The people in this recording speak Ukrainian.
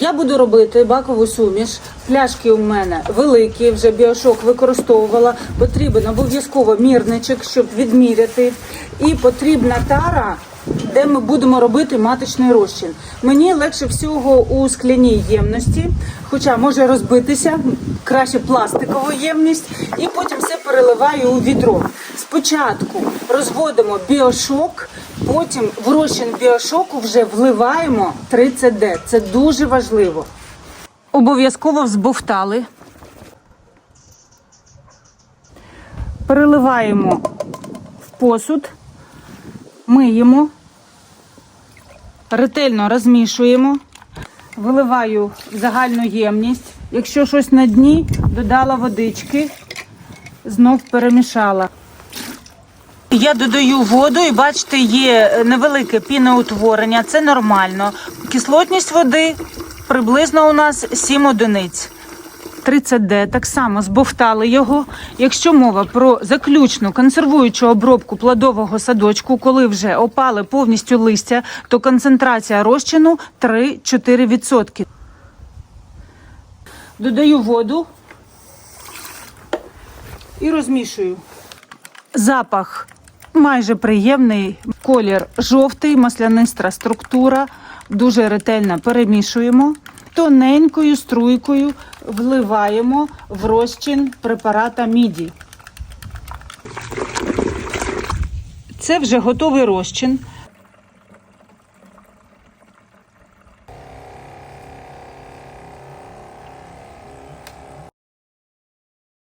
Я буду робити бакову суміш. Пляшки у мене великі, вже біошок використовувала. Потрібен обов'язково мірничок, щоб відміряти. І потрібна тара, де ми будемо робити маточний розчин. Мені легше всього у скляній ємності, хоча може розбитися, краще пластикову ємність, і потім все переливаю у відро. Спочатку розводимо біошок, потім в розчин біошоку вже вливаємо 30D. Це дуже важливо. Обов'язково взбовтали. Переливаємо в посуд, миємо, ретельно розмішуємо, виливаю в загальну ємність. Якщо щось на дні, додала водички, знов перемішала. Я додаю воду і бачите, є невелике піноутворення, це нормально. Кислотність води приблизно у нас 7 одиниць. 30D так само збовтали його. Якщо мова про заключну консервуючу обробку плодового садочку, коли вже опали повністю листя, то концентрація розчину 3-4%. Додаю воду і розмішую. Запах майже приємний, колір жовтий, масляниста структура. Дуже ретельно перемішуємо. Тоненькою струйкою вливаємо в розчин препарата міді. Це вже готовий розчин.